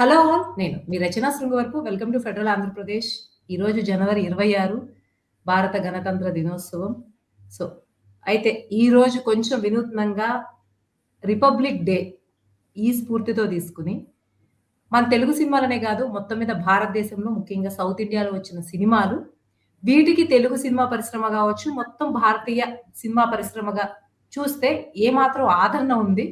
Hello all నేను మీ Rachana Srungavarapu welcome to Federal Andhra Pradesh. ఈరోజు జనవరి ఇరవై ఆరు భారత గణతంత్ర దినోత్సవం. సో అయితే ఈరోజు కొంచెం వినూత్నంగా రిపబ్లిక్ డే ఈ స్ఫూర్తితో తీసుకుని మన తెలుగు సినిమాలనే కాదు మొత్తం మీద భారతదేశంలో ముఖ్యంగా సౌత్ ఇండియాలో వచ్చిన సినిమాలు వీటికి తెలుగు సినిమా పరిశ్రమ కావచ్చు మొత్తం భారతీయ సినిమా పరిశ్రమగా చూస్తే ఏమాత్రం ఆదరణ ఉంది.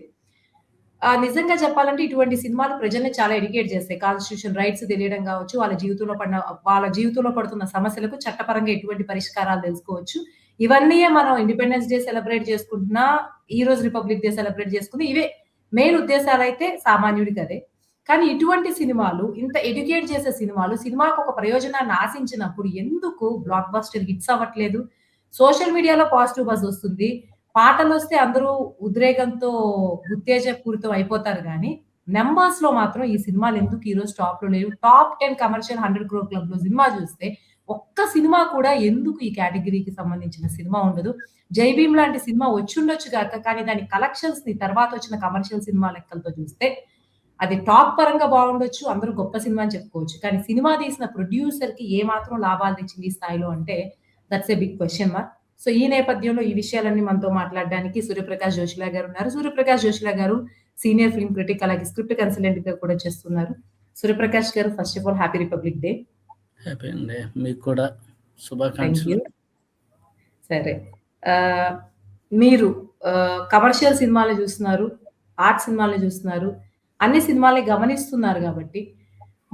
నిజంగా చెప్పాలంటే ఇటువంటి సినిమాలు ప్రజల్ని చాలా ఎడ్యుకేట్ చేస్తాయి. కాన్స్టిట్యూషన్ రైట్స్ తెలియడం కావచ్చు వాళ్ళ జీవితంలో పడిన వాళ్ళ జీవితంలో పడుతున్న సమస్యలకు చట్టపరంగా ఎటువంటి పరిష్కారాలు తెలుసుకోవచ్చు. ఇవన్నీ మనం ఇండిపెండెన్స్ డే సెలబ్రేట్ చేసుకుంటున్నా ఈ రోజు రిపబ్లిక్ డే సెలబ్రేట్ చేసుకుని ఇవే మెయిన్ ఉద్దేశాలు అయితే సామాన్యుడికి అదే. కానీ ఇటువంటి సినిమాలు ఇంత ఎడ్యుకేట్ చేసే సినిమాలు సినిమాకు ఒక ప్రయోజనాన్ని ఆశించినప్పుడు ఎందుకు బ్లాక్ బస్టర్ హిట్స్ అవ్వట్లేదు? సోషల్ మీడియాలో పాజిటివ్ బస్ వస్తుంది. పాటలు వస్తే అందరూ ఉద్రేకంతో ఉత్తేజపూరితం అయిపోతారు కానీ నెంబర్స్లో మాత్రం ఈ సినిమాలు ఎందుకు ఈరోజు టాప్లో లేవు? Top ten commercial hundred crore క్లబ్లో సినిమా చూస్తే ఒక్క సినిమా కూడా ఎందుకు ఈ కేటగిరీకి సంబంధించిన సినిమా ఉండదు? జై భీమ్ లాంటి సినిమా వచ్చిండొచ్చు కాక కానీ దాని కలెక్షన్స్ని తర్వాత వచ్చిన కమర్షియల్ సినిమా లెక్కలతో చూస్తే అది టాప్ పరంగా బాగుండొచ్చు అందరూ గొప్ప సినిమా అని చెప్పుకోవచ్చు. కానీ సినిమా తీసిన ప్రొడ్యూసర్కి ఏ మాత్రం లాభాలు తెచ్చింది ఈ స్థాయిలో అంటే that's a big question mark so ఈ నేపథ్యంలో ఈ విషయాలన్నీ మనతో మాట్లాడడానికి సూర్యప్రకాష్ జోషిలా గారు ఉన్నారు. Suryaprakash Joshila garu senior film critic అలాగే స్క్రిప్ట్ కన్సల్టెంట్గా కూడా చేస్తున్నారు. Suryaprakash garu first of all happy republic day happy అండి మీకు కూడా శుభాకాంక్షలు. సరే. మీరు కమర్షియల్ సినిమాలు చూస్తున్నారు ఆర్ట్ సినిమాలు చూస్తున్నారు అన్ని సినిమాల్ని గమనిస్తున్నారు కాబట్టి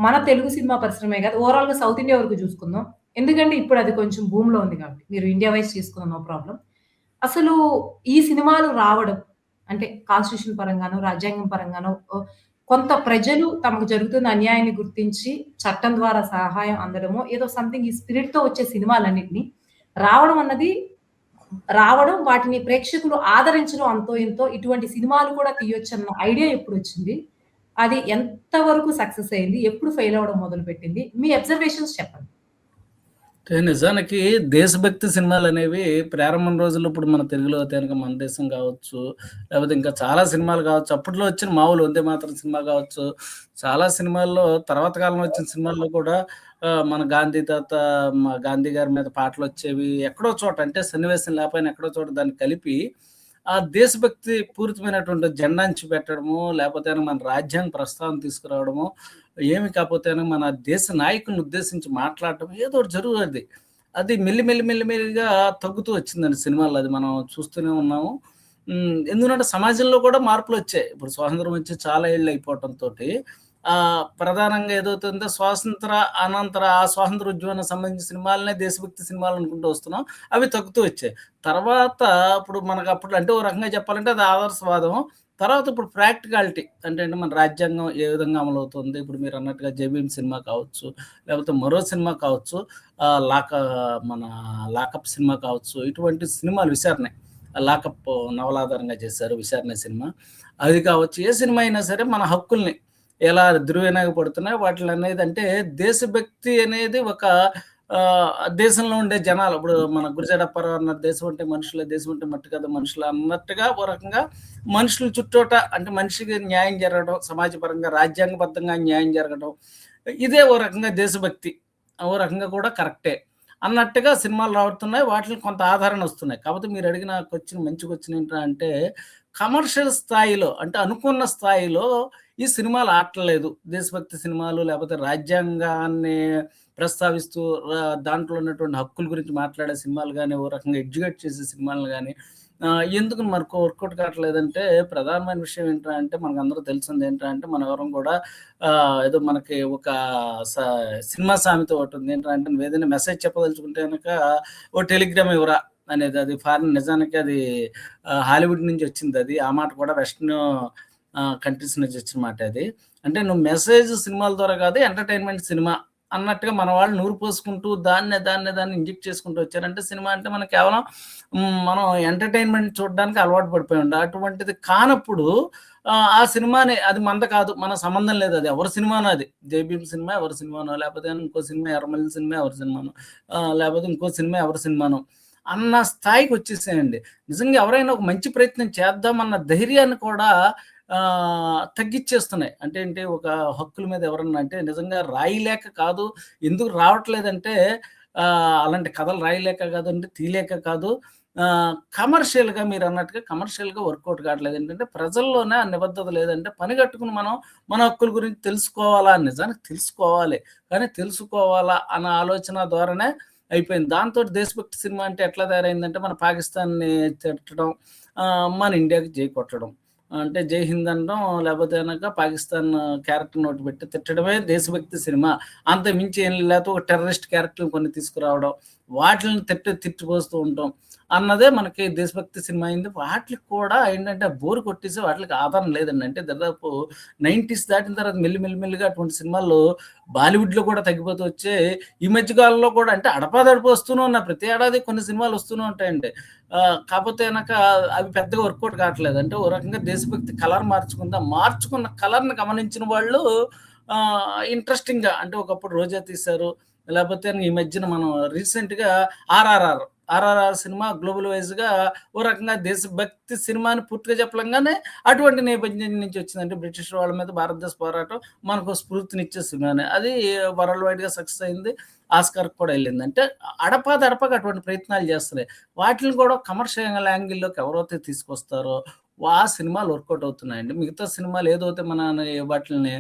మన తెలుగు సినిమా పరిశ్రమే కాదు ఓవరాల్గా సౌత్ ఇండియా వరకు చూసుకుందాం. ఎందుకంటే ఇప్పుడు అది కొంచెం భూమిలో ఉంది కాబట్టి. మీరు ఇండియా వైజ్ తీసుకున్న నో ప్రాబ్లం అసలు ఈ సినిమాలు రావడం అంటే కాన్స్టిట్యూషన్ పరంగానో రాజ్యాంగం పరంగానో కొంత ప్రజలు తమకు జరుగుతున్న అన్యాయాన్ని గుర్తించి చట్టం ద్వారా సహాయం అందడమో ఏదో సంథింగ్ ఈ స్పిరిట్తో వచ్చే సినిమాలన్నింటినీ రావడం అన్నది రావడం వాటిని ప్రేక్షకులు ఆదరించడం అంతో ఎంతో ఇటువంటి సినిమాలు కూడా తీయొచ్చన్న ఐడియా ఎప్పుడు వచ్చింది. అది ఎంతవరకు సక్సెస్ అయింది ఎప్పుడు ఫెయిల్ అవ్వడం మొదలు పెట్టింది మీ అబ్జర్వేషన్స్ చెప్పండి. నిజానికి దేశభక్తి సినిమాలు అనేవి ప్రారంభం రోజుల్లో ఇప్పుడు మన తెలుగులో కనుక మన దేశం కావచ్చు లేకపోతే ఇంకా చాలా సినిమాలు కావచ్చు. అప్పట్లో వచ్చిన మామూలు వందే మాత్రం సినిమా కావచ్చు చాలా సినిమాల్లో తర్వాత కాలం వచ్చిన సినిమాల్లో కూడా మన గాంధీ తాత మా గాంధీ గారి మీద పాటలు వచ్చేవి ఎక్కడో చోట అంటే సన్నివేశం లేకపోయినా ఎక్కడో చోట దాన్ని కలిపి ఆ దేశభక్తి పూరితమైనటువంటి జెండాంచి పెట్టడము లేకపోతే మన రాజ్యాంగ ప్రస్తావన తీసుకురావడము ఏమి కాకపోతే మన దేశ నాయకులను ఉద్దేశించి మాట్లాడటం ఏదో జరుగుతుంది. అది మెల్లి మెల్లి మెల్లి మెల్లిగా తగ్గుతూ వచ్చిందండి సినిమాలు అది మనం చూస్తూనే ఉన్నాము. ఎందుకంటే సమాజంలో కూడా మార్పులు వచ్చాయి. ఇప్పుడు స్వాతంత్రం వచ్చి చాలా ఏళ్ళు అయిపోవటంతో ప్రధానంగా ఏదవుతుందో స్వాతంత్ర అనంతర ఆ స్వాతంత్ర ఉద్యమానికి సంబంధించిన సినిమాలనే దేశభక్తి సినిమాలు అనుకుంటూ వస్తున్నాం. అవి తగ్గుతూ వచ్చాయి. తర్వాత ఇప్పుడు మనకు అప్పుడు అంటే ఓ రకంగా చెప్పాలంటే అది ఆదర్శవాదం. తర్వాత ఇప్పుడు ప్రాక్టికాలిటీ అంటే అంటే మన రాజ్యాంగం ఏ విధంగా అమలు అవుతుంది ఇప్పుడు మీరు అన్నట్టుగా జబీమ్ సినిమా కావచ్చు లేకపోతే మరో సినిమా కావచ్చు లాక మన లాకప్ సినిమా కావచ్చు ఇటువంటి సినిమాలు విచారణ లాకప్ నవలాధారంగా చేశారు విచారణ సినిమా. అది కావచ్చు ఏ సినిమా అయినా సరే మన హక్కుల్ని ఎలా దుర్వినియోగపడుతున్నాయి వాటిని అనేది అంటే దేశభక్తి అనేది ఒక దేశంలో ఉండే జనాలు ఇప్పుడు మన గురిజడప్పర అన్న దేశం అంటే మనుషుల దేశం అంటే మట్టి కదా మనుషులు అన్నట్టుగా ఒక రకంగా మనుషుల చుట్టూట అంటే మనిషికి న్యాయం జరగడం సమాజపరంగా రాజ్యాంగబద్ధంగా న్యాయం జరగడం ఇదే ఓ రకంగా దేశభక్తి ఓ రకంగా కూడా కరెక్టే. అన్నట్టుగా సినిమాలు రావుతున్నాయి వాటిని కొంత ఆదరణ వస్తున్నాయి. కాకపోతే మీరు అడిగిన క్వశ్చన్ మంచి క్వశ్చన్ ఏంటంటే కమర్షియల్ స్థాయిలో అంటే అనుకున్న స్థాయిలో ఈ సినిమాలు ఆడలేదు దేశభక్తి సినిమాలు లేకపోతే రాజ్యాంగాన్ని ప్రస్తావిస్తూ దాంట్లో ఉన్నటువంటి హక్కుల గురించి మాట్లాడే సినిమాలు కానీ ఓ రకంగా ఎడ్యుకేట్ చేసే సినిమాలు కానీ ఎందుకు మనకు వర్కౌట్ కావట్లేదంటే ప్రధానమైన విషయం ఏంటంటే మనకు అందరూ తెలిసింది ఏంటంటే మన ఎవరం కూడా ఏదో మనకి ఒక సినిమా సామెత ఒకటి ఉంది. ఏంటంటే ఏదైనా మెసేజ్ చెప్పదలుచుకుంటే కనుక ఓ టెలిగ్రామ్ ఇవ్వరా? అనేది అది ఫారిన్ నిజానికి అది హాలీవుడ్ నుంచి వచ్చింది అది. ఆ మాట కూడా వెస్ట్రన్ కంట్రీస్ నుంచి వచ్చిన మాట అది. అంటే నువ్వు మెసేజ్ సినిమాల ద్వారా కాదు ఎంటర్టైన్మెంట్ సినిమా అన్నట్టుగా మన వాళ్ళు నూరు పోసుకుంటూ దాన్నే దాన్నే దాన్ని ఇంజెక్ట్ చేసుకుంటూ వచ్చారంటే సినిమా అంటే మనం కేవలం మనం ఎంటర్టైన్మెంట్ చూడడానికి అలవాటు పడిపోయి ఉండే అటువంటిది కానప్పుడు ఆ, సినిమాని అది మంద కాదు మన సంబంధం లేదు అది. ఎవరి సినిమానో అది. జైబీమ్ సినిమా ఎవరి సినిమానో లేకపోతే ఇంకో సినిమా ఎర్రమల్లి సినిమా ఎవరి సినిమానో లేకపోతే ఇంకో సినిమా ఎవరి సినిమానో. అన్న స్థాయికి వచ్చేసాయండి నిజంగా ఎవరైనా ఒక మంచి ప్రయత్నం చేద్దామన్న ధైర్యాన్ని కూడా తగ్గిచ్చేస్తున్నాయి. అంటే ఏంటి ఒక హక్కుల మీద ఎవరన్నా అంటే నిజంగా రాయలేక కాదు. ఎందుకు రావట్లేదంటే అలాంటి కథలు రాయలేక కాదండి, తీయలేక కాదు. కమర్షియల్గా మీరు అన్నట్టుగా కమర్షియల్‌గా వర్కౌట్ కావట్లేదు. ఏంటంటే ప్రజల్లోనే ఆ నిబద్ధత లేదంటే పని కట్టుకుని మనం మన హక్కుల గురించి తెలుసుకోవాలా? నిజానికి తెలుసుకోవాలి. కానీ తెలుసుకోవాలా అన్న ఆలోచన ద్వారానే అయిపోయింది. దాంతో దేశభక్తి సినిమా అంటే ఎట్లా తయారైందంటే మన పాకిస్తాన్‌ని తిట్టడం, మన ఇండియాకి జై కొట్టడం. అంటే జై హింద్ అనడం లేకపోతే అనగా పాకిస్తాన్ క్యారెక్టర్ నోటి పెట్టి తిట్టడమే దేశభక్తి సినిమా. అంత మించి ఏం లేకపోతే ఒక టెర్రరిస్ట్ క్యారెక్టర్‌ని కొన్ని తీసుకురావడం, వాటిని తిట్టి తిట్టిపోస్తూ ఉంటాం అన్నదే మనకి దేశభక్తి సినిమా అయింది. వాటికి కూడా ఏంటంటే బోర్ కొట్టేసి వాటికి ఆదరణ లేదండి. అంటే దాదాపు 90స్ దాటిన తర్వాత మెల్లిమెల్లిమెల్లిగా మెల్లి అటువంటి సినిమాలు బాలీవుడ్‌లో కూడా తగ్గిపోతూ వచ్చే ఈ మధ్యకాలంలో కూడా అంటే అడపాదడపు వస్తూనే ఉన్నాయి. ప్రతి ఏడాది కొన్ని సినిమాలు వస్తూనే ఉంటాయండి. కాకపోతే వెనక అవి పెద్దగా వర్కౌట్ కావట్లేదు. అంటే ఓ రకంగా దేశభక్తి కలర్ మార్చుకుందాం. మార్చుకున్న కలర్‌ని గమనించిన వాళ్ళు ఇంట్రెస్టింగ్‌గా అంటే ఒకప్పుడు రోజా తీశారు. లేకపోతే ఈ మధ్యన మనం రీసెంట్‌గా 'ఆర్ఆర్ఆర్' 'ఆర్ఆర్ఆర్' సినిమా గ్లోబల్ వైజ్గా ఓ రకంగా దేశభక్తి సినిమాని పూర్తిగా చెప్పలంగానే అటువంటి నేపథ్యం నుంచి వచ్చిందంటే బ్రిటిష్ వాళ్ళ మీద భారతదేశ పోరాటం మనకు స్ఫూర్తినిచ్చే సినిమానే. అది వరల్డ్ వైడ్‌గా సక్సెస్ అయింది. ఆస్కార్‌కి కూడా వెళ్ళింది అంటే అడపాదడపగా అటువంటి ప్రయత్నాలు చేస్తున్నాయి. వాటిని కూడా కమర్షియల్ యాంగిల్‌లోకి ఎవరైతే తీసుకొస్తారో ఆ సినిమాలు వర్కౌట్ అవుతున్నాయండి. మిగతా సినిమాలు ఏదైతే మన వాటిల్ని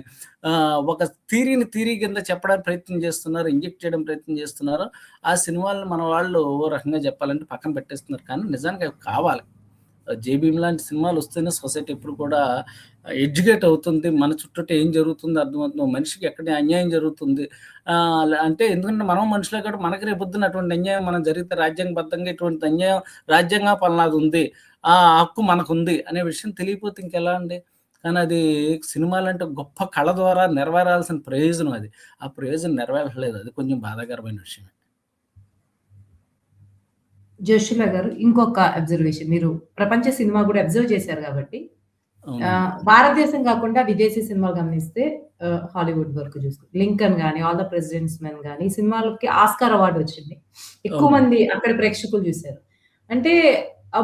ఒక థియరీని థీరీ కింద చెప్పడానికి ప్రయత్నం చేస్తున్నారు. ఇంజెక్ట్ చేయడం ప్రయత్నం చేస్తున్నారో ఆ సినిమాలను మన వాళ్ళు ఓ రకంగా చెప్పాలంటే పక్కన పెట్టేస్తున్నారు. కానీ నిజానికి అవి కావాలి. జేబీఎం లాంటి సినిమాలు వస్తేనే సొసైటీ ఎప్పుడు కూడా ఎడ్యుకేట్ అవుతుంది. మన చుట్టూట ఏం జరుగుతుంది అర్థమవుతుంది. మనిషికి ఎక్కడ అన్యాయం జరుగుతుంది. అంటే ఎందుకంటే మనం మనుషులే కాబట్టి మనకి రేపొద్దున అటువంటి అన్యాయం మనం జరిగితే రాజ్యాంగబద్ధంగా ఇటువంటి అన్యాయం రాజ్యాంగ పలనాది ఉంది. ఆ హక్కు మనకుంది అనే విషయం తెలియపోతే ఇంకెలా అండి? కానీ అది సినిమాలంటే గొప్ప కళ ద్వారా నెరవేరాల్సిన ప్రయోజనం అది. ఆ ప్రయోజనం నెరవేరలేదు అది కొంచెం బాధాకరమైన విషయం జోషులా గారు ఇంకొక అబ్జర్వేషన్. మీరు ప్రపంచ సినిమా గూడా అబ్జర్వ్ చేశారు. ఆహ్, భారతదేశం కాకుండా విదేశీ సినిమాలు గమనిస్తే హాలీవుడ్ వరకు చూస్తే 'లింకన్' గాని, 'ఆల్ ద ప్రెసిడెంట్స్ మెన్' గాని సినిమాలకి ఆస్కార్ అవార్డ్ వచ్చింది. ఎక్కువ. మంది అక్కడి ప్రేక్షకులు చూసారు. అంటే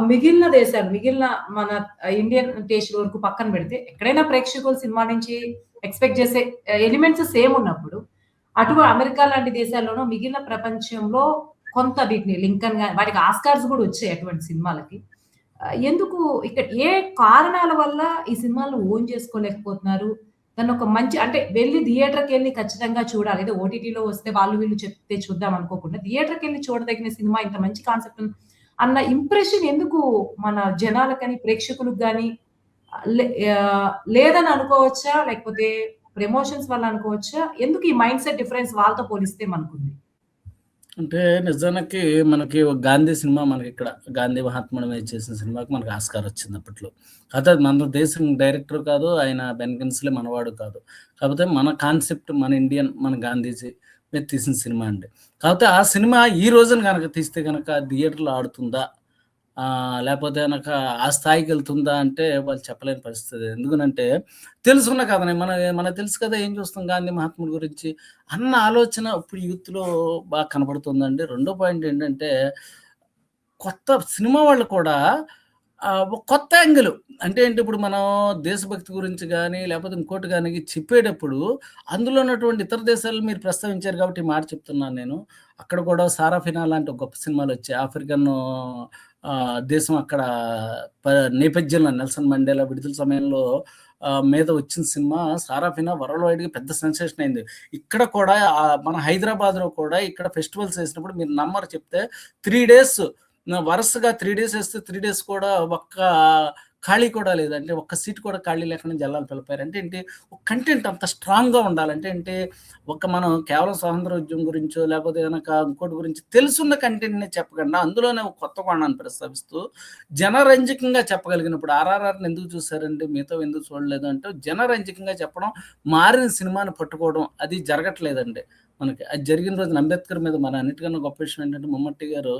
మిగిలిన దేశాలు మిగిలిన మన ఇండియన్ టేస్ట్ వరకు పక్కన పెడితే ఎక్కడైనా ప్రేక్షకులు సినిమా నుంచి ఎక్స్‌పెక్ట్ చేసే ఎలిమెంట్స్ సేమ్ ఉన్నప్పుడు అటు అమెరికా లాంటి దేశాల్లోనో మిగిలిన ప్రపంచంలో కొంత వీటిని 'లింకన్' గాని వాటికి ఆస్కార్స్ కూడా వచ్చాయి అటువంటి సినిమాలకి. ఎందుకు ఇక్కడ ఏ కారణాల వల్ల ఈ సినిమాలను ఓన్ చేసుకోలేకపోతున్నారు? దాన్ని ఒక మంచి అంటే వెళ్ళి థియేటర్కి వెళ్ళి ఖచ్చితంగా చూడాలి. ఏదో ఓటీటీలో వస్తే వాళ్ళు వీళ్ళు చెప్తే చూద్దాం అనుకోకుండా థియేటర్కి వెళ్ళి చూడదగిన సినిమా ఇంత మంచి కాన్సెప్ట్ ఉంది అన్న ఇంప్రెషన్ ఎందుకు మన జనాలకని, ప్రేక్షకులకు కానీ లే లేదని అనుకోవచ్చా? లేకపోతే ప్రమోషన్స్ వల్ల అనుకోవచ్చా? ఎందుకు ఈ మైండ్ సెట్ డిఫరెన్స్ వాళ్ళతో పోలిస్తే మనకుంది? అంటే నిజానికి మనకి ఒక 'గాంధీ' సినిమా మనకిక్కడ 'గాంధీ మహాత్ముడు మీద చేసిన సినిమాకి మనకు ఆస్కార్ వచ్చింది అప్పట్లో. కాకపోతే మన దేశం డైరెక్టర్ కాదు. ఆయన బెన్ మనవాడు కాదు. కాకపోతే మన కాన్సెప్ట్ మన ఇండియన్ మన గాంధీజీ మీద తీసిన సినిమా అండి. కాకపోతే ఆ సినిమా ఈ రోజున కనుక తీస్తే కనుక థియేటర్‌లో ఆడుతుందా? లేకపోతే కనుక ఆ స్థాయికి వెళ్తుందా అంటే వాళ్ళు చెప్పలేని పరిస్థితి. ఎందుకనంటే తెలుసున్న కథనే మన మనకు తెలుసు కదా! ఏం చూస్తాం గాంధీ మహాత్ముడి గురించి అన్న ఆలోచన ఇప్పుడు యూత్‌లో బాగా కనబడుతుందండి రెండో పాయింట్ ఏంటంటే కొత్త సినిమా వాళ్ళు కూడా కొత్త యాంగిల్ అంటే ఏంటి ఇప్పుడు మనం దేశభక్తి గురించి కానీ లేకపోతే ఇంకోటి కానీ చెప్పేటప్పుడు అందులో ఉన్నటువంటి ఇతర దేశాలు మీరు ప్రస్తావించారు కాబట్టి మాట చెప్తున్నాను నేను. అక్కడ కూడా 'సారాఫినా' లాంటి గొప్ప గొప్ప సినిమాలొచ్చాయి. ఆఫ్రికన్ దేశం అక్కడ ప నేపథ్యంలో నెల్సన్ మండేలా విడుదల సమయంలో మీద వచ్చిన సినిమా 'సారాఫినా' వరల్డ్ వైడ్‌గా పెద్ద సెన్సేషన్ అయింది. ఇక్కడ కూడా మన హైదరాబాద్‌లో కూడా ఇక్కడ ఫెస్టివల్స్ వేసినప్పుడు మీరు నమ్మరు చెప్తే త్రీ డేస్ వరుసగా త్రీ డేస్ వేస్తే త్రీ డేస్ కూడా ఒక్క ఖాళీ కూడా లేదంటే ఒక్క సీట్ కూడా ఖాళీ లేకుండా జనాలు పిలిపారంటే ఏంటి? ఒక కంటెంట్ అంత స్ట్రాంగ్‌గా ఉండాలంటే ఏంటి? ఒక మనం కేవలం స్వాతంత్రోద్యమం గురించో లేకపోతే కనుక ఇంకోటి గురించి తెలుసున్న కంటెంట్‌ని చెప్పకుండా అందులోనే ఒక కొత్త కోణాన్ని ప్రస్తావిస్తూ జనరంజకంగా చెప్పగలిగినప్పుడు 'ఆర్ఆర్ఆర్‌ని ఎందుకు చూసారండి? మీతో ఎందుకు చూడలేదు? అంటే జనరంజకంగా చెప్పడం, మారిన సినిమాని పట్టుకోవడం అది జరగట్లేదండి. మనకి. అది జరిగిన రోజున అంబేద్కర్ మీద మన అన్నిటికన్నా గొప్ప విషయం ఏంటంటే ముమ్మట్టి గారు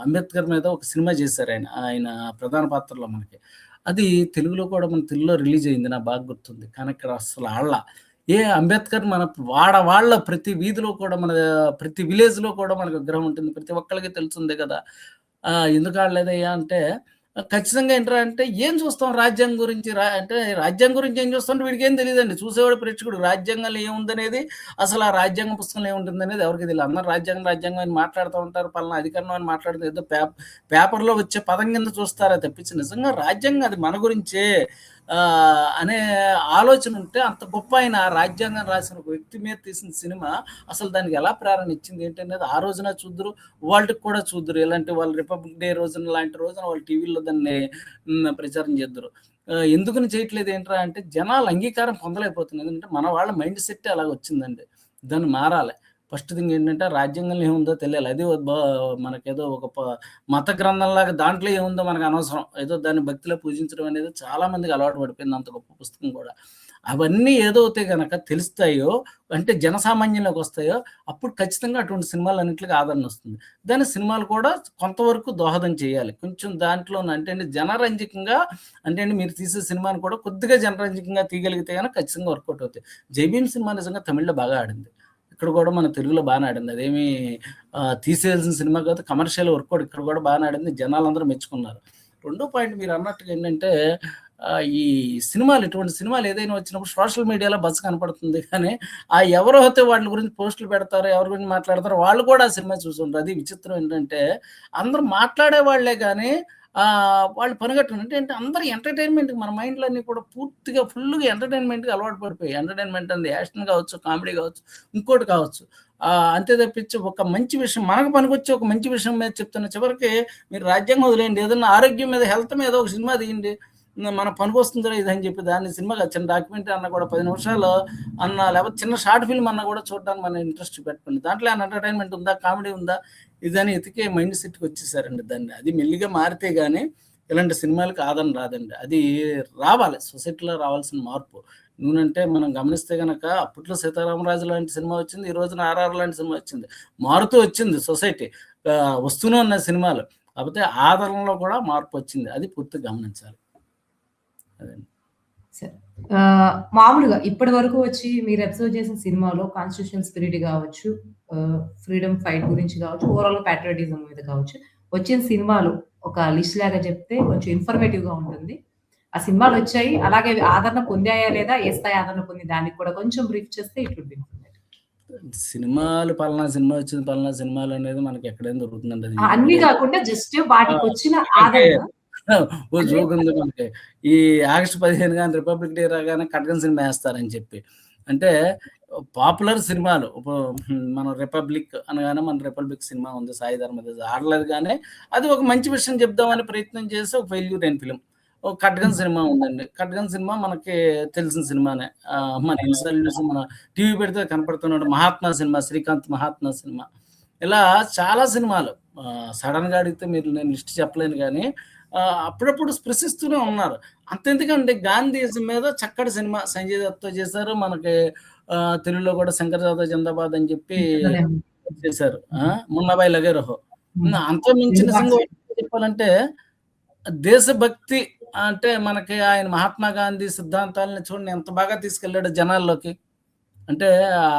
అంబేద్కర్ మీద ఒక సినిమా చేశారు ఆయన ఆయన ప్రధాన పాత్రలో మనకి. అది తెలుగులో కూడా మన తెలుగులో రిలీజ్ అయింది. నాకు బాగా గుర్తుంది. కానీ ఇక్కడ అసలు ఆళ్ళ ఏ అంబేద్కర్ మన వాడ వాళ్ళ ప్రతి వీధిలో కూడా మన ప్రతి విలేజ్‌లో కూడా మనకు విగ్రహం ఉంటుంది. ప్రతి ఒక్కరికి తెలిసిందే కదా! ఎందుకు ఆడలేదయ్యా అంటే ఖచ్చితంగా ఏంట్రా అంటే ఏం చూస్తాం రాజ్యాంగం గురించి? రా అంటే రాజ్యాంగం గురించి ఏం చూస్తాం? వీడికి వీడికేం తెలియదండి చూసేవాడు ప్రేక్షకుడు. రాజ్యాంగంలో ఏముందనేది? అసలు ఆ రాజ్యాంగ పుస్తకంలో ఏముంటుందనేది ఎవరికి తెలియదు. అందరూ రాజ్యాంగం రాజ్యాంగం అని మాట్లాడుతూ ఉంటారు. పలానా అధికారం అని మాట్లాడుతూ ఏదో పేపర్లో వచ్చే పదం కింద చూస్తారా తప్పించి? నిజంగా రాజ్యాంగం అది మన గురించే. అనే ఆలోచన ఉంటే అంత గొప్ప ఆయన రాజ్యాంగం రాసిన ఒక వ్యక్తి మీద తీసిన సినిమా అసలు దానికి ఎలా ప్రేరణ ఇచ్చింది ఏంటనేది ఆ రోజున చూద్దరు వాళ్ళకి కూడా చూద్దరు. ఇలాంటి వాళ్ళు రిపబ్లిక్ డే రోజున లాంటి రోజున వాళ్ళు టీవీలో దాన్ని ప్రచారం చేద్దరు. ఆ, ఎందుకని చేయట్లేదు ఏంట్రా అంటే జనాలు అంగీకారం పొందలేకపోతుంది ఎందుకంటే మన వాళ్ళ మైండ్ సెట్ అలాగ వచ్చిందండి. దాన్ని మారాలి. ఫస్ట్ థింగ్ ఏంటంటే రాజ్యాంగంలో ఏముందో తెలియాలి. అది మనకేదో ఒక ప- మత గ్రంథంలాగా దాంట్లో ఏముందో మనకు అనవసరం. ఏదో దాన్ని భక్తిలో పూజించడం అనేది చాలా మందికి అలవాటు పడిపోయింది అంత గొప్ప పుస్తకం కూడా. అవన్నీ ఏదైతే గనక తెలుస్తాయో అంటే జనసామాన్యంలోకి వస్తాయో అప్పుడు ఖచ్చితంగా అటువంటి సినిమాలు అన్నింటికి ఆదరణ వస్తుంది. దాని సినిమాలు కూడా కొంతవరకు దోహదం చేయాలి. కొంచెం దాంట్లో అంటే అండి జనరంజకంగా అంటే అండి మీరు తీసే సినిమాని కూడా కొద్దిగా జనరంజకంగా తీయగలిగితే కనుక ఖచ్చితంగా వర్కౌట్ అవుతాయి. జైభీం సినిమా నిజంగా తమిళ్ళో బాగా ఆడింది. ఇక్కడ కూడా మన తెలుగులో బాగానే ఆడింది. అదేమి తీసేయాల్సిన సినిమా కాదు కమర్షియల్ కూడా ఇక్కడ కూడా బాగానే ఆడింది. జనాలందరూ మెచ్చుకున్నారు. రెండో పాయింట్ మీరు అన్నట్టుగా ఏంటంటే ఈ సినిమాలు ఇటువంటి సినిమాలు ఏదైనా వచ్చినప్పుడు సోషల్ మీడియాలో బస్సు కనపడుతుంది. కానీ ఆ ఎవరో అయితే వాళ్ళ గురించి పోస్టులు పెడతారో ఎవరి గురించి మాట్లాడతారో వాళ్ళు కూడా ఆ సినిమా చూసుంటారు అది విచిత్రం ఏంటంటే అందరూ మాట్లాడే వాళ్ళే కానీ వాళ్ళు పనిగట్టుకుని అంటే అంటే అందరు ఎంటర్టైన్మెంట్ మన మైండ్లో అన్ని కూడా పూర్తిగా ఫుల్గా ఎంటర్టైన్మెంట్కి అలవాటు పడిపోయి ఎంటర్టైన్మెంట్ అంది. యాక్షన్ కావచ్చు కామెడీ కావచ్చు ఇంకోటి కావచ్చు. అంతే తప్పించి ఒక మంచి విషయం మనకు పనికొచ్చే ఒక మంచి విషయం మీద చెప్తున్న చివరికి మీరు రాజ్యాంగం వదిలేయండి. ఏదైనా ఆరోగ్యం మీద హెల్త్ మీద ఒక సినిమా తీయండి. మన పనికొస్తుందిరా ఇది అని చెప్పి దాన్ని సినిమా చిన్న డాక్యుమెంటరీ అన్న కూడా పది నిమిషాలు అన్న లేకపోతే చిన్న షార్ట్ ఫిల్మ్ అన్న కూడా చూడడానికి మన ఇంట్రెస్ట్ పెట్టుకోండి. దాంట్లో ఎంటర్టైన్మెంట్ ఉందా? కామెడీ ఉందా? ఇదని ఎతికే మైండ్ సెట్కి వచ్చేసారండి దాన్ని. అది మెల్లిగా మారితే కానీ ఇలాంటి సినిమాలకు ఆదరణ రాదండి. అది రావాలి. సొసైటీలో రావాల్సిన మార్పు. నువ్వునంటే మనం గమనిస్తే కనుక అప్పట్లో సీతారామరాజు లాంటి సినిమా వచ్చింది ఈ రోజున ఆర్ఆర్ లాంటి సినిమా వచ్చింది. మారుతూ వచ్చింది సొసైటీ. వస్తూనే ఉన్న సినిమాలు. కాకపోతే ఆదరణలో కూడా మార్పు వచ్చింది. అది పూర్తిగా గమనించాలి. అదే మామూలుగా ఇప్పటి వరకు వచ్చి మీరు అబ్జర్వ్ చేసిన సినిమాలో కాన్స్టిట్యూషన్ స్పిరిట్ కావచ్చు ఫ్రీడమ్ ఫైట్ గురించి కావచ్చు ఓవరాల్ ప్యాట్రియటిజం మీద కావచ్చు వచ్చిన సినిమాలు ఒక లిస్ట్ లాగా చెప్తే కొంచెం ఇన్ఫర్మేటివ్గా ఉంటుంది. ఆ సినిమాలు వచ్చాయి అలాగే ఆదరణ పొందాయా లేదా ఏ స్థాయి ఆదరణ పొంది దానికి కూడా కొంచెం బ్రీఫ్ చేస్తే ఇట్ వుడ్ బి సినిమాలు పలానా సినిమా వచ్చింది పలానా సినిమాలు అనేది మనకి ఎక్కడైనా దొరుకుతుందండి అన్ని కాకుండా జస్ట్ వాటికి వచ్చిన ఆదరణ. ఓ జోక్ ఉంది మనకి ఈ ఆగస్టు పదిహేను కానీ రిపబ్లిక్ డే రాగానే కటకన్ సినిమా వేస్తారని చెప్పి. అంటే పాపులర్ సినిమాలు మన రిపబ్లిక్ అనగానే మన రిపబ్లిక్ సినిమా ఉంది సాయి ధర్మదేశ్ ఆడలేదు కానీ అది ఒక మంచి విషయం చెప్దామని ప్రయత్నం చేసి ఒక ఫెయిల్యూర్ అయిన ఫిలిం. ఒక కట్గన్ సినిమా ఉందండి. కట్గన్ సినిమా మనకి తెలిసిన సినిమానే. మన చూసి మన టీవీ పెడితే కనపడుతున్నాడు మహాత్మా సినిమా శ్రీకాంత్ మహాత్మా సినిమా. ఇలా చాలా సినిమాలు. సడన్గా అడిగితే మీరు నేను లిస్ట్ చెప్పలేను కానీ అప్పుడప్పుడు స్పృశిస్తూనే ఉన్నారు. అంతెందుకంటే గాంధీజం మీద చక్కటి సినిమా సంజయ్ దత్తో చేశారు. మనకి ఆ, తెలుగులో కూడా శంకర్ జాదవ్ జిందాబాద్ అని చెప్పి చేశారు. మున్నాబాయి లగేరహో. అంత మించి నిజంగా చెప్పాలంటే దేశభక్తి అంటే మనకి ఆయన మహాత్మా గాంధీ సిద్ధాంతాలని చూడండి ఎంత బాగా తీసుకెళ్ళాడు జనాల్లోకి. అంటే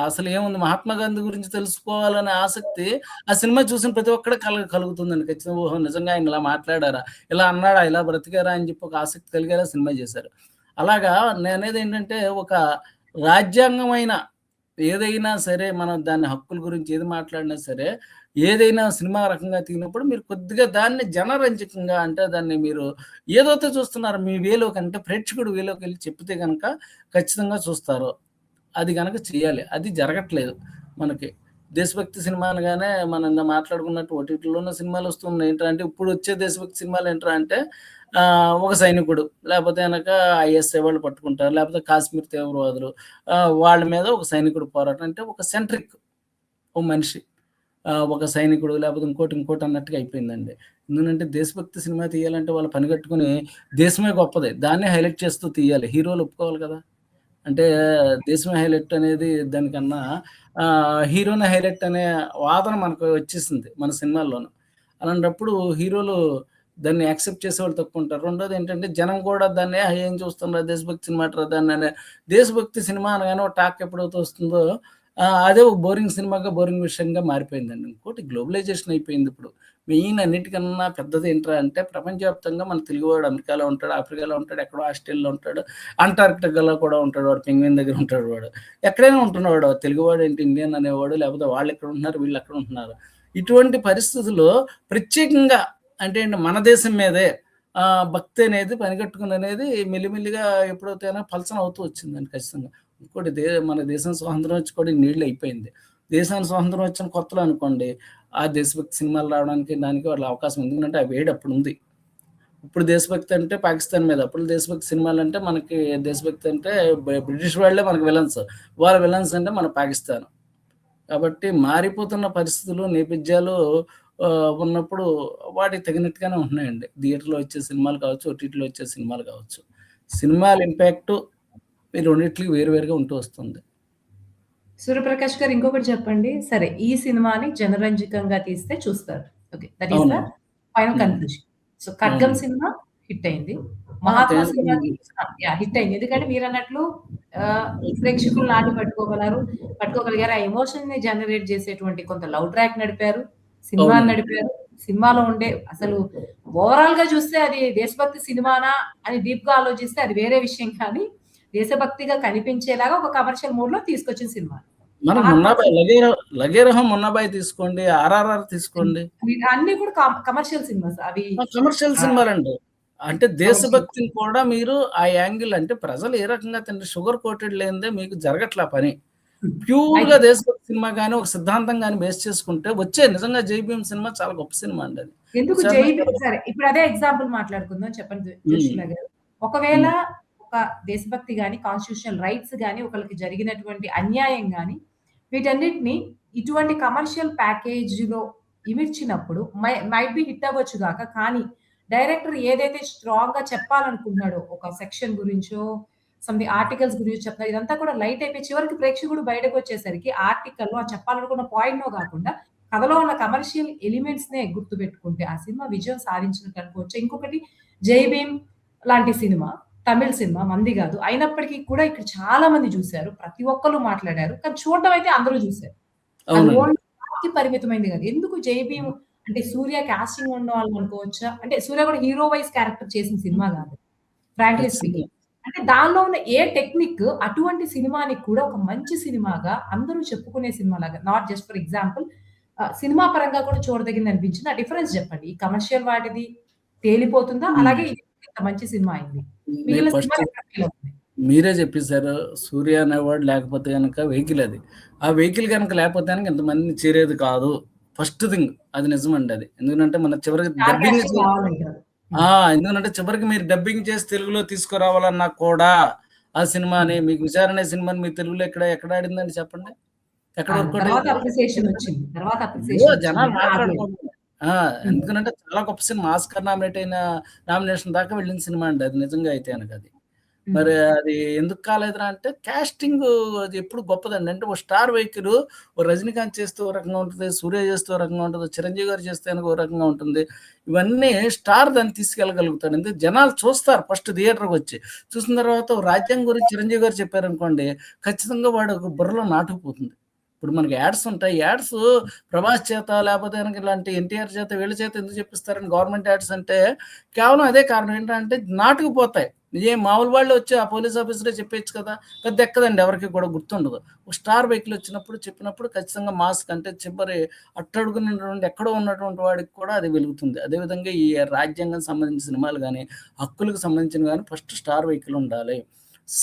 అసలు ఏముంది? మహాత్మా గాంధీ గురించి తెలుసుకోవాలనే ఆసక్తి ఆ సినిమా చూసిన ప్రతి ఒక్కడ కల కలుగుతుందండి. ఖచ్చితంగా ఓహో నిజంగా ఆయన ఇలా మాట్లాడారా? ఇలా అన్నాడా? ఇలా బ్రతికారా? అని చెప్పి ఒక ఆసక్తి కలిగేలా సినిమా చేశారు. అలాగా నేనేది ఏంటంటే ఒక రాజ్యాంగమైన ఏదైనా సరే మనం దాని హక్కుల గురించి ఏది మాట్లాడినా సరే ఏదైనా సినిమా రకంగా తీగినప్పుడు మీరు కొద్దిగా దాన్ని జనరంజకంగా అంటే దాన్ని మీరు ఏదైతే చూస్తున్నారో మీ వేలోకి అంటే ప్రేక్షకుడు వేలోకి వెళ్ళి చెప్తే కనుక ఖచ్చితంగా చూస్తారు. అది కనుక చేయాలి అది జరగట్లేదు మనకి. దేశభక్తి సినిమా అనగానే మనం ఇంత మాట్లాడుకున్నట్టు ఓటీటీలోనే సినిమాలు వస్తున్నాయి. ఏంటంటే ఇప్పుడు వచ్చే దేశభక్తి సినిమాలు ఏంట్రా అంటే ఒక సైనికుడు లేకపోతే కనుక ఐఎస్ఐ వాళ్ళు పట్టుకుంటారు లేకపోతే కాశ్మీర్ తీవ్రవాదులు వాళ్ళ మీద ఒక సైనికుడు పోరాటం. అంటే ఒక సెంట్రిక్ ఓ మనిషి ఒక సైనికుడు లేకపోతే ఇంకోటి ఇంకోటి అన్నట్టుగా అయిపోయిందండి. ఎందుకంటే దేశభక్తి సినిమా తీయాలంటే వాళ్ళు పని కట్టుకుని దేశమే గొప్పది. దాన్నే హైలైట్ చేస్తూ తీయాలి. హీరోలు ఒప్పుకోవాలి కదా. అంటే దేశమే హైలైట్ అనేది దానికన్నా ఆ, హీరోనే హైలైట్ అనే వాదన మనకు వచ్చేసింది మన సినిమాల్లోనూ. అలాంటప్పుడు హీరోలు దాన్ని యాక్సెప్ట్ చేసేవాళ్ళు తక్కువ ఉంటారు. రెండోది ఏంటంటే జనం కూడా దాన్ని ఏం చూస్తున్నారు? దేశభక్తి సినిమా దాన్ని? అనే దేశభక్తి సినిమా అనగానే ఒక టాక్ ఎప్పుడైతే వస్తుందో అదే ఒక బోరింగ్ సినిమాగా బోరింగ్ విషయంగా మారిపోయిందండి. ఇంకోటి గ్లోబలైజేషన్ అయిపోయింది ఇప్పుడు. మెయిన్ అన్నిటికన్నా పెద్దది ఏంట్రా అంటే ప్రపంచవ్యాప్తంగా మన తెలుగువాడు అమెరికాలో ఉంటాడు, ఆఫ్రికాలో ఉంటాడు, ఎక్కడో ఆస్ట్రేలియాలో ఉంటాడు, అంటార్కిటికాలో కూడా ఉంటాడు వాడు పెంగ్విన్ దగ్గర ఉంటాడు వాడు. ఎక్కడైనా ఉంటున్నవాడు తెలుగువాడు ఏంటి ఇండియన్ అనేవాడు లేకపోతే వాళ్ళు ఎక్కడ ఉంటున్నారు వీళ్ళు ఎక్కడ ఉంటున్నారు. ఇటువంటి పరిస్థితుల్లో ప్రత్యేకంగా అంటే ఏంటి మన దేశం మీదే భక్తి అనేది పనిగట్టుకుని అనేది మెల్లిమెల్లిగా ఎప్పుడైతేనో పలచన అవుతూ వచ్చిందండి ఖచ్చితంగా. ఇంకోటి దే మన దేశం స్వాతంత్రం వచ్చి కూడా నీళ్ళు అయిపోయింది. దేశానికి స్వాతంత్రం వచ్చిన కొత్తలో అనుకోండి ఆ దేశభక్తి సినిమాలు రావడానికి దానికి వాళ్ళ అవకాశం ఉంది. ఎందుకంటే ఆ వేడి అప్పుడుంది. ఇప్పుడు దేశభక్తి అంటే పాకిస్తాన్ మీద, అప్పుడు దేశభక్తి సినిమాలు అంటే మనకి దేశభక్తి అంటే బ్రిటిష్ వాళ్ళే మనకు విలన్స్. వాళ్ళ విలన్స్ అంటే మన పాకిస్తాన్. కాబట్టి మారిపోతున్న పరిస్థితులు, నేపథ్యాలు ఉన్నప్పుడు వాటికి తగినట్టుగానే ఉంటున్నాయండి. థియేటర్‌లో వచ్చే సినిమాలు కావచ్చు, ఓటీటీలో వచ్చే సినిమాలు కావచ్చు. సినిమాల ఇంపాక్టు ఈ రెండింటికి వేరువేరుగా ఉంటూ వస్తుంది. సూర్యప్రకాష్ గారు ఇంకొకటి చెప్పండి. సరే ఈ సినిమాని జనరంజకంగా తీస్తే చూస్తారు. Okay. That is the. Final. Conclusion. So 'Khadgam' అవును. సినిమా హిట్ అయింది. ఆ! 'మహాత్మ' ఆ! యాహ్! హిట్ అయింది. ఎందుకంటే మీరన్నట్లు ఆహ్, ప్రేక్షకులు నాటి పట్టుకోగలరు పట్టుకోగలిగారు. ఆ ఎమోషన్‌ని జనరేట్ చేసేటువంటి కొంత లవ్ ట్రాక్ నడిపారు. అవునండి. నడిపారు. సినిమాలో ఉండే అసలు ఓవరాల్‌గా చూస్తే అది దేశభక్తి సినిమానా అని డీప్‌గా ఆలోచిస్తే అది వేరే విషయం కానీ, దేశభక్తిగా కనిపించేలాగా ఒక కమర్షియల్ మోడ్‌లో తీసుకొచ్చిన సినిమా. మనం 'మున్నాబాయ్' సినిమా 'లగేరహం' 'మున్నాబాయ్' తీసుకోండి, 'ఆర్ఆర్ఆర్' తీసుకోండి. అన్నీ కూడా కమ్ కమర్షియల్ సినిమాస్. అవి! కమర్షియల్ సినిమాలండి. అంటే దేశభక్తిని కూడా మీరు ఆ యాంగిల్ అంటే ప్రజలు ఏ రకంగా తింటే షుగర్ కోటెడ్ లేనిదే మీకు జరగట్లా పని. ప్యూర్‌గా అయితే దేశభక్తి సినిమా గాని, ఒక సిద్ధాంతం గాని బేస్ చేసుకుంటే వచ్చే నిజంగా 'జై భీమ్' సినిమా చాలా గొప్ప సినిమా అండి అది. ఎందుకు సరే ఇప్పుడు అదే ఎగ్జాంపుల్ మాట్లాడుకుందాం చెప్పండి గారు. ఒకవేళ ఒక దేశభక్తి గాని, కాన్స్టిట్యూషనల్ రైట్స్ గాని, ఒకరికి జరిగినటువంటి అన్యాయం కానీ వీటన్నిటిని ఇటువంటి కమర్షియల్ ప్యాకేజీలో ఇమిర్చినప్పుడు మై మైట్ బి హిట్ అవ్వచ్చు కాక కానీ డైరెక్టర్ ఏదైతే స్ట్రాంగ్గా చెప్పాలనుకుంటున్నాడో ఒక సెక్షన్ గురించో, సంథింగ్ ఆర్టికల్స్ గురించి చెప్తున్నారు. ఇదంతా కూడా లైట్ అయిపోయి చివరికి ప్రేక్షకుడు బయటకొచ్చేసరికి ఆర్టికల్‌లో ఆ చెప్పాలనుకున్న పాయింట్‌లో కాకుండా కథలో ఉన్న కమర్షియల్ ఎలిమెంట్స్ నే గుర్తు పెట్టుకుంటే ఆ సినిమా విజయం సాధించినట్టు అనుకోవచ్చు. ఇంకొకటి 'జై భీమ్' లాంటి సినిమా తమిళ్ సినిమా మనది గాదు. అయినప్పటికీ కూడా ఇక్కడ చాలా మంది చూసారు. ప్రతి ఒక్కళ్ళు మాట్లాడారు. కానీ చూడడం అయితే అందరూ కి పరిమితమైంది గాదు. ఎందుకు 'జై భీమ్' అంటే సూర్య కాస్టింగ్ ఉన్నవాళ్ళు అనుకోవచ్చా? అంటే సూర్య కూడా హీరో వైస్ క్యారెక్టర్ చేసిన సినిమా గాదు. ఫ్రాంక్లీ. స్పీకింగ్. అంటే దానిలో ఉన్న ఏ టెక్నిక్ అటువంటి సినిమాని కూడా ఒక మంచి సినిమాగా అందరూ చెప్పుకునే సినిమాలాగా not just for example cinema పరంగా కూడా చూడదగింది అనిపించింది. ఆ డిఫరెన్స్ చెప్పండి. ఈ కమర్షియల్ వాటిది తేలిపోతుందా? అలాగే ఇది మంచి సినిమా అయింది. మీరే చెప్పేసారు. 'సూర్య' అనేవాడు లేకపోతే గనక వెహికల్ అది. ఆ వెహికల్ గనక లేకపోతే గనక ఇంతమందిని చేరేది కాదు. ఫస్ట్ థింగ్ అది నిజమండి అది. ఎందుకంటే మన చివరికి డబ్బింగ్. ఎందుకంటే చివరికి మీరు డబ్బింగ్ చేసి తెలుగులో తీసుకురావాలన్నా కూడా ఆ సినిమాని. మీకు 'విచారణ' సినిమాని మీ తెలుగులో ఎక్కడ ఎక్కడ ఆడిందండి చెప్పండి? ఎక్కడ. జనాలు. మాట్లాడుకుంటున్నారు. ఆ! ఎందుకనంటే చాలా గొప్ప సినిమా. ఆస్కార్ నామినేట్ అయిన నామినేషన్ దాకా వెళ్ళిన సినిమా అండి అది నిజంగా అయితే అది. హ్మ్. మరి అది ఎందుకు కాలేదురా అంటే కాస్టింగు అది ఎప్పుడు గొప్పదండి. అంటే ఒక స్టార్ వెహికల్ ఓ 'రజనీకాంత్' చేస్తే ఓ రకంగా ఉంటది. 'సూర్య' చేస్తే ఓ రకంగా ఉంటది. 'చిరంజీవి' గారు చేస్తే గనక ఓ రకంగా ఉంటుంది. ఇవన్నీ స్టార్ దాన్ని తీసుకెళ్ళగలుగుతాడు. ఎందుకు జనాలు చూస్తారు ఫస్ట్ థియేటర్‌కొచ్చి. చూసిన తర్వాత ఓ రాజ్యాంగం గురించి 'చిరంజీవి' గారు చెప్పారనుకోండి ఖచ్చితంగా వాడు ఒక బుర్రలో నాటుకుపోతుంది. ఇప్పుడు మనకి యాడ్స్ ఉంటాయి. యాడ్స్ 'ప్రభాస్' చేత లేకపోతే ఇలాంటి 'ఎన్టీఆర్' చేత వీళ్ళ చేత ఎందుకు చెప్పిస్తారని గవర్నమెంట్ యాడ్స్ అంటే కేవలం అదే కారణం ఏంటంటే నాటుకుపోతాయి. ఏ మామూలు వాళ్ళు వచ్చి ఆ పోలీస్ ఆఫీసరే చెప్పేయొచ్చు కదా! పెద్ద ఎక్కదండి ఎవరికి కూడా గుర్తుండదు. ఒక స్టార్ వెహికల్ వచ్చినప్పుడు చెప్పినప్పుడు ఖచ్చితంగా మాస్క్ అంటే చివరి అట్టడుగునటువంటి ఎక్కడో ఉన్నటువంటి వాడికి కూడా అది వెలుగుతుంది. అదేవిధంగా ఈ రాజ్యాంగం సంబంధించిన సినిమాలు కానీ హక్కులకు సంబంధించిన కానీ ఫస్ట్ స్టార్ వెహికల్ ఉండాలి.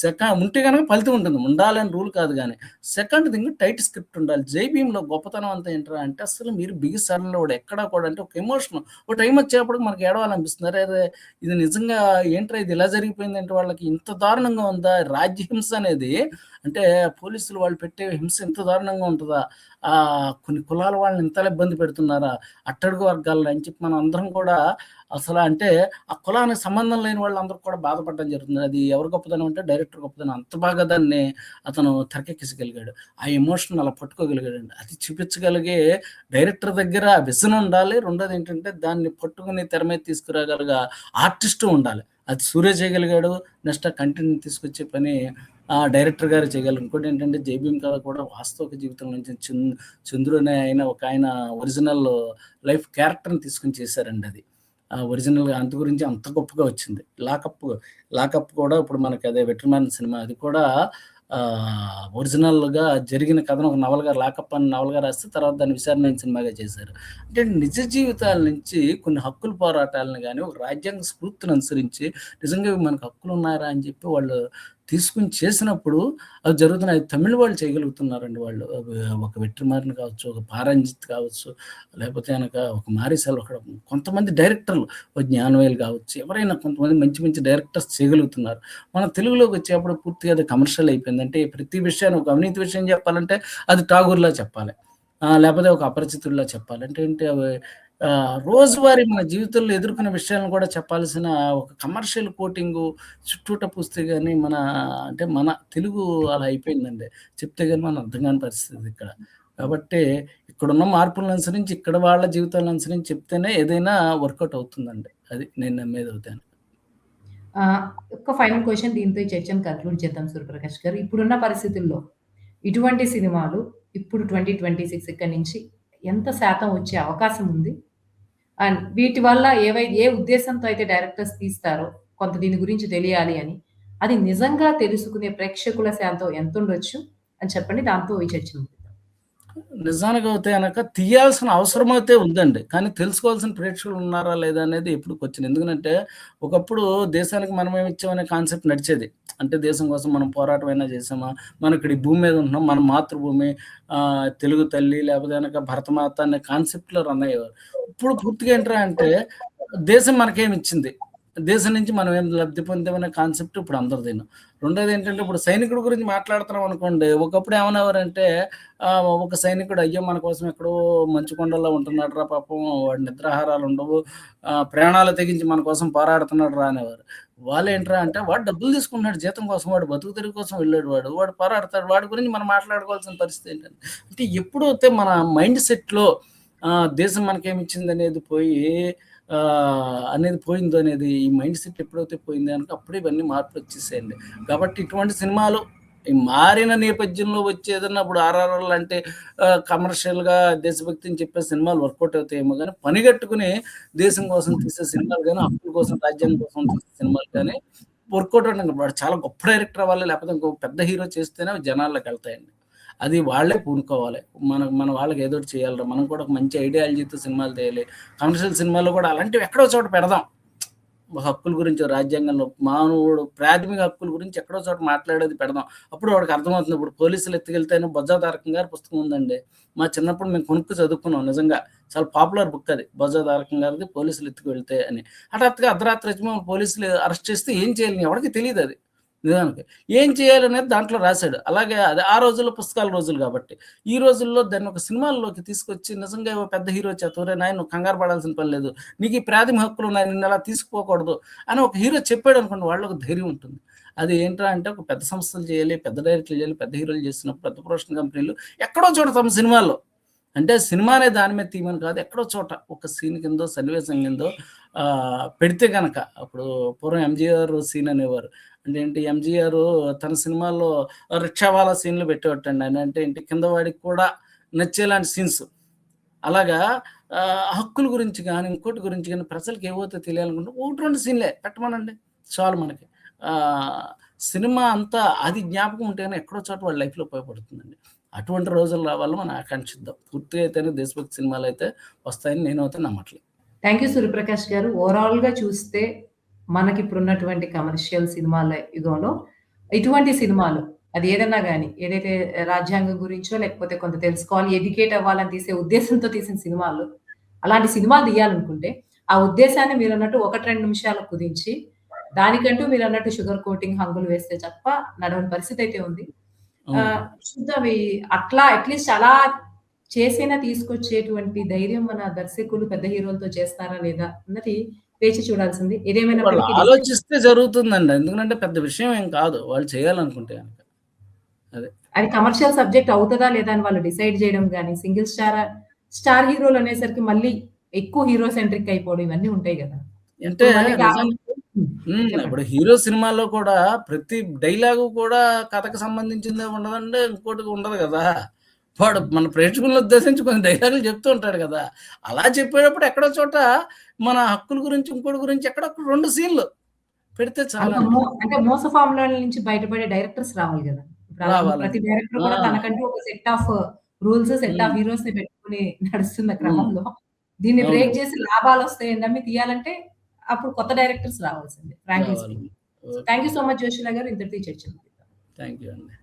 సెక ఉంటే కనుక ఫలితం ఉంటుంది. ఉండాలని రూల్ కాదు కానీ సెకండ్ థింగ్ టైట్ స్క్రిప్ట్ ఉండాలి. జైబీఎంలో గొప్పతనం అంతా ఏంటరా అంటే అసలు మీరు బిగి బిగిసరలో కూడా ఎక్కడ కూడా అంటే ఒక ఎమోషన్ ఒక టైం వచ్చేప్పటికి మనకి ఏడవాలనిపిస్తుంది. అరే ఇది నిజంగా ఏంట్రా ఇది ఇలా జరిగిపోయిందేంటి వాళ్ళకి ఇంత దారుణంగా ఉందా? రాజ్యహింస అనేది అంటే పోలీసులు వాళ్ళు పెట్టే హింస ఎంత దారుణంగా ఉంటుందా ఆ కొన్ని కులాల వాళ్ళని ఇంతలా ఇబ్బంది పెడుతున్నారా? అట్టడుగు వర్గాలని అని చెప్పి మనం అందరం కూడా అసలు అంటే ఆ కులానికి సంబంధం లేని వాళ్ళందరూ కూడా బాధపడడం జరుగుతుంది. అది ఎవరి గొప్పదనం అంటే డైరెక్టర్ గొప్పదనం. అంత బాగా దాన్ని అతను తెరకెక్కించగలిగాడు. ఆ ఎమోషన్ అలా పట్టుకోగలిగాడండి. అది చూపించగలిగే డైరెక్టర్ దగ్గర విజన్ ఉండాలి. రెండోది ఏంటంటే దాన్ని పట్టుకుని తెర మీద తీసుకురాగలిగే ఆర్టిస్టు ఉండాలి. అది సూర్య చేయగలిగాడు. నెక్స్ట్ ఆ తీసుకొచ్చే పని డైరెక్టర్ గారు చేయగలరు. ఇంకోటి ఏంటంటే జేబీఎం కళ కూడా వాస్తవిక జీవితం నుంచి చంద్ చంద్రు అనే ఆయన ఒక ఆయన ఒరిజినల్ లైఫ్ క్యారెక్టర్‌ని తీసుకొని చేశారండి అది. ఆ ఒరిజినల్‌గా అంత గురించి అంత గొప్పగా వచ్చింది. 'లాకప్' 'లాకప్' కూడా ఇప్పుడు మనకి అదే వెటర్మాన్ సినిమా అది కూడా ఒరిజినల్‌గా జరిగిన కథను ఒక నవలగా 'లాకప్' అని నవలగా రాస్తే తర్వాత దాన్ని విచారణ సినిమాగా చేశారు. అంటే నిజ జీవితాల నుంచి కొన్ని హక్కుల పోరాటాలను కానీ ఒక రాజ్యాంగ స్ఫూర్తిని అనుసరించి నిజంగా మనకు మనకు హక్కులున్నాయరా అని చెప్పి వాళ్ళు తీసుకొని చేసినప్పుడు అవి జరుగుతున్నాయి. తమిళ వాళ్ళు చేయగలుగుతున్నారండి వాళ్ళు. ఒక వెట్రిమారిని కావచ్చు, ఒక 'పారంజిత్' కావచ్చు, లేకపోతే గనక ఒక మారిసల్ ఒక కొంతమంది డైరెక్టర్లు ఒక 'జ్ఞానవేల్' కావచ్చు, ఎవరైనా కొంతమంది మంచి మంచి డైరెక్టర్స్ చేయగలుగుతున్నారు. మన తెలుగులోకి వచ్చేప్పుడు పూర్తిగా అది కమర్షియల్ అయిపోయింది. అంటే ప్రతి విషయాన్ని ఒక అవినీతి విషయం చెప్పాలంటే అది 'ఠాగూర్‌లా' చెప్పాలి. లేకపోతే ఒక 'అపరిచితుడిలా' చెప్పాలి. అంటే ఏంటి అవి రోజువారీ మన జీవితంలో ఎదుర్కొనే విషయాలను కూడా చెప్పాల్సిన ఒక కమర్షియల్ కోటింగ్ చుట్టూట పూస్తే కానీ మన అంటే మన తెలుగు అలా అయిపోయిందండి. చెప్తే కానీ మనం అర్థం కాని పరిస్థితి ఇక్కడ. కాబట్టి ఇక్కడున్న మార్పులను అనుసరించి ఇక్కడ వాళ్ళ జీవితాలను అనుసరించి చెప్తేనే ఏదైనా వర్కౌట్ అవుతుందండి. అది నేను నమ్మేది అవుతాను ఒక ఫైనల్ క్వశ్చన్ దీంతో చర్చను కన్క్లూడ్ చేద్దాం సూర్యప్రకాష్ గారు. ఇప్పుడున్న పరిస్థితుల్లో ఇటువంటి సినిమాలు ఇప్పుడు ట్వంటీ ట్వంటీ సిక్స్ ఇక్కడ నుంచి ఎంత శాతం వచ్చే అవకాశం ఉంది? అండ్ వీటి వల్ల ఏవై ఏ ఉద్దేశంతో అయితే డైరెక్టర్స్ తీస్తారో కొంత దీని గురించి తెలియాలి అని, అది నిజంగా తెలుసుకునే ప్రేక్షకుల శాతం ఎంతుండొచ్చు అని చెప్పండి. దాంతో ఈ చర్చ నిజానికి అయితే అనక తీయాల్సిన అవసరం అయితే ఉందండి. కానీ తెలుసుకోవాల్సిన ప్రేక్షకులు ఉన్నారా లేదా అనేది ఎప్పుడు వచ్చింది ఎందుకనంటే ఒకప్పుడు దేశానికి మనమేమి ఇచ్చామనే కాన్సెప్ట్ నడిచేది. అంటే దేశం కోసం మనం పోరాటం అయినా చేసామా? మనం ఇక్కడ ఈ భూమి మీద ఉంటున్నాం. మన మాతృభూమి తెలుగు తల్లి లేకపోతే కనుక భరతమాత అనే కాన్సెప్ట్‌లో రన్ అయ్యేవారు. ఇప్పుడు పూర్తిగా ఏంట్రా అంటే దేశం మనకేమిచ్చింది? దేశం నుంచి మనం ఏం లబ్ధి పొందామనే కాన్సెప్ట్ ఇప్పుడు అందరిదిను. రెండోదేంటంటే ఇప్పుడు సైనికుడి గురించి మాట్లాడుతున్నాం అనుకోండి. ఒకప్పుడు ఏమనేవారంటే ఒక సైనికుడు అయ్యో! మన కోసం ఎక్కడో మంచు కొండల్లో ఉంటున్నాడు రా పాపం వాడి నిద్రాహారాలు ఉండవు. ప్రాణాలు తెగించి మన కోసం పోరాడుతున్నాడురా అనేవారు. వాళ్ళు ఏంట్రా అంటే వాడు డబ్బులు తీసుకున్నాడు జీతం కోసం. వాడు బతుకు తిరిగి కోసం వెళ్ళాడు వాడు. వాడు పోరాడతాడు. వాడి గురించి మనం మాట్లాడుకోవాల్సిన పరిస్థితి ఏంటంటే అంటే ఎప్పుడైతే మన మైండ్ సెట్‌లో దేశం దేశం మనకేమిచ్చిందనేది పోయి అనేది పోయిందో అనేది ఈ మైండ్ సెట్ ఎప్పుడైతే పోయిందో అనుకో అప్పుడే ఇవన్నీ మార్పులు వచ్చేసేయండి కాబట్టి ఇటువంటి సినిమాలు ఈ మారిన నేపథ్యంలో వచ్చేదన్న అప్పుడు ఇప్పుడు 'ఆర్ఆర్ఆర్' అంటే ఆహ్, కమర్షియల్‌గా దేశభక్తిని చెప్పే సినిమాలు వర్కౌట్ అవుతాయేమో కానీ పనిగట్టుకుని దేశం కోసం తీసే సినిమాలు కానీ అప్పుల కోసం, రాజ్యాంగం కోసం తీసే సినిమాలు కానీ వర్కౌట్ అవ్వడం వాడు చాలా గొప్ప డైరెక్టర్ అవ్వాలి. లేకపోతే ఇంకో పెద్ద హీరో చేస్తేనే జనాల్లోకి వెళ్తాయండి అది వాళ్ళే పూనుకోవాలి. మన మన వాళ్ళకి ఏదో చేయాలరా చేయాలిరా. మనం కూడా ఒక మంచి ఐడియాలజీతో సినిమాలు తీయాలి. కమర్షియల్ సినిమాల్లో కూడా అలాంటివి ఎక్కడో చోట పెడదాం. హక్కుల గురించి రాజ్యాంగంలో మానవుడు ప్రాథమిక హక్కుల గురించి ఎక్కడో చోట మాట్లాడేది పెడదాం. అప్పుడు వాడికి అర్థమవుతుంది. ఇప్పుడు పోలీసులు ఎత్తుకెళ్తేనే 'బొజ్జా తారకం' గారి పుస్తకం ఉందండి. మా చిన్నప్పుడు మేము కొనుక్కు చదువుకున్నాం నిజంగా. చాలా పాపులర్ బుక్ అది. 'బొజ్జా తారకం' గారిది 'పోలీసులు ఎత్తుకెళ్తే' అని. హఠాత్తుగా అర్ధరాత్రి వచ్చి మేము పోలీసులు అరెస్ట్ చేస్తే ఏం చేయాలి? ఎవడికి అది నిజానికి. ఏం చేయాలనేది దాంట్లో రాశాడు అలాగే అది ఆ రోజుల్లో పుస్తకాల రోజులు కాబట్టి. ఈ రోజుల్లో దాన్ని ఒక సినిమాల్లోకి తీసుకొచ్చి నిజంగా పెద్ద హీరో చేత నాయన నువ్వు కంగారు పడాల్సిన పని లేదు. నీకు ఈ ప్రాథమిక హక్కులు ఉన్నాయి నిన్ను నిన్నలా తీసుకుపోకూడదు" అని ఒక హీరో చెప్పాడనుకోండి వాళ్ళకి ఒక ధైర్యం ఉంటుంది. అది ఏంట్రా అంటే ఒక పెద్ద సంస్థలు చేయాలి, పెద్ద డైరెక్టర్లు చేయాలి, పెద్ద హీరోలు చేసినప్పుడు పెద్ద ప్రొడక్షన్ కంపెనీలు ఎక్కడో చోట తమ సినిమాల్లో అంటే సినిమా అనే దాని మీద తీయమని కాదు. ఎక్కడో చోట ఒక సీన్ కిందో, సన్నివేశం కిందో పెడితే కనుక అప్పుడు పూర్వం 'ఎంజీఆర్' సీన్ అనేవారు. అంటే ఏంటి 'ఎంజీఆర్' తన సినిమాల్లో రిక్షావాలా సీన్‌లు పెట్టేవాటండి. ఆయన అంటే ఏంటి కింద వాడికి కూడా నచ్చేలాంటి సీన్స్. అలాగా హక్కుల గురించి కానీ ఇంకోటి గురించి కానీ ప్రజలకి ఏవైతే తెలియాలనుకుంటే 1, 2 సీన్‌లే పెట్టమనండి. చాలు మనకి. సినిమా అంతా అది జ్ఞాపకం ఉంటేనే ఎక్కడో చోట వాళ్ళ లైఫ్‌లో ఉపయోగపడుతుందండి. అటువంటి రోజులు రావాలో మనం ఆకాంక్షిద్దాం. పూర్తిగా అయితేనే దేశభక్తి సినిమాలు అయితే వస్తాయని నేనైతే నమ్మట్లేదు. థ్యాంక్ యూ సూర్యప్రకాష్ గారు. ఓవరాల్‌గా చూస్తే మనకిప్పుడున్నటువంటి కమర్షియల్ సినిమాల యుగంలో ఇటువంటి సినిమాలు అది ఏదన్నా గాని, ఏదైతే రాజ్యాంగం గురించో లేకపోతే కొంత తెలుసుకోవాలి, ఎడ్యుకేట్ అవ్వాలని తీసే ఉద్దేశంతో తీసిన సినిమాలు, అలాంటి సినిమాలు తీయాలనుకుంటే ఆ ఉద్దేశాన్ని మీరన్నట్టు 1, 2 నిమిషాలు కుదించి దానికంటూ మీరన్నట్టు షుగర్ కోటింగ్ హంగులు వేస్తే తప్ప నడవని పరిస్థితి అయితే ఉంది. ఈ అట్లా అట్‌లీస్ట్ అలా చేసైనా తీసుకొచ్చేటువంటి ధైర్యం మన దర్శకులు పెద్ద హీరోలతో చేస్తారా లేదా అన్నది వేచి చూడాల్సింది. ఏదేమైనప్పటికీ ఆలోచిస్తే జరుగుతుందండి. ఎందుకంటే పెద్ద విషయం ఏం కాదు. వాళ్ళు చేయాలనుకుంటే. అదే. అది కమర్షియల్ సబ్జెక్ట్ అవుతదా లేదా అని వాళ్ళు డిసైడ్ చేయడం గాని, సింగిల్ స్టారా స్టార్ హీరోలు అనేసరికి మళ్ళీ ఎక్కువ హీరో సెంట్రిక్ అయిపోవడం ఇవన్నీ ఉంటాయి గదా! అంటే ఇప్పుడు హీరో సినిమాల్లో కూడా ప్రతి డైలాగు కూడా కథకు సంబంధించిందే ఉండదంటే ఇంకోటి ఉండదు గదా! వాడు మన ప్రేక్షకులను ఉద్దేశించి కొన్ని డైలాగులు చెప్తూ ఉంటాడు గదా! అలా చెప్పేటప్పుడు ఎక్కడో చోట మన హక్కుల గురించి, ఇంకోటి గురించి ఎక్కడో 2 సీన్‌లు పెడితే. మో అంటే మోస ఫార్ములాల నుంచి బయటపడే డైరెక్టర్స్ రావాలి రావాలండి. ప్రతి డైరెక్టర్ కూడా! తనకంటూ ఒక set of rules, set of hmm. హీరోస్‌ని పెట్టుకొని నడుస్తున్న. క్రమంలో దీన్ని. బ్రేక్ చేసి లాభాలొస్తాయని నమ్మి తీయాలంటే అప్పుడు కొత్త డైరెక్టర్స్ రావాల్సిందే frankly. Thank you so much Joshila garu. ఇంతటితో ఈ చర్చ. థాంక్ యూ అండి.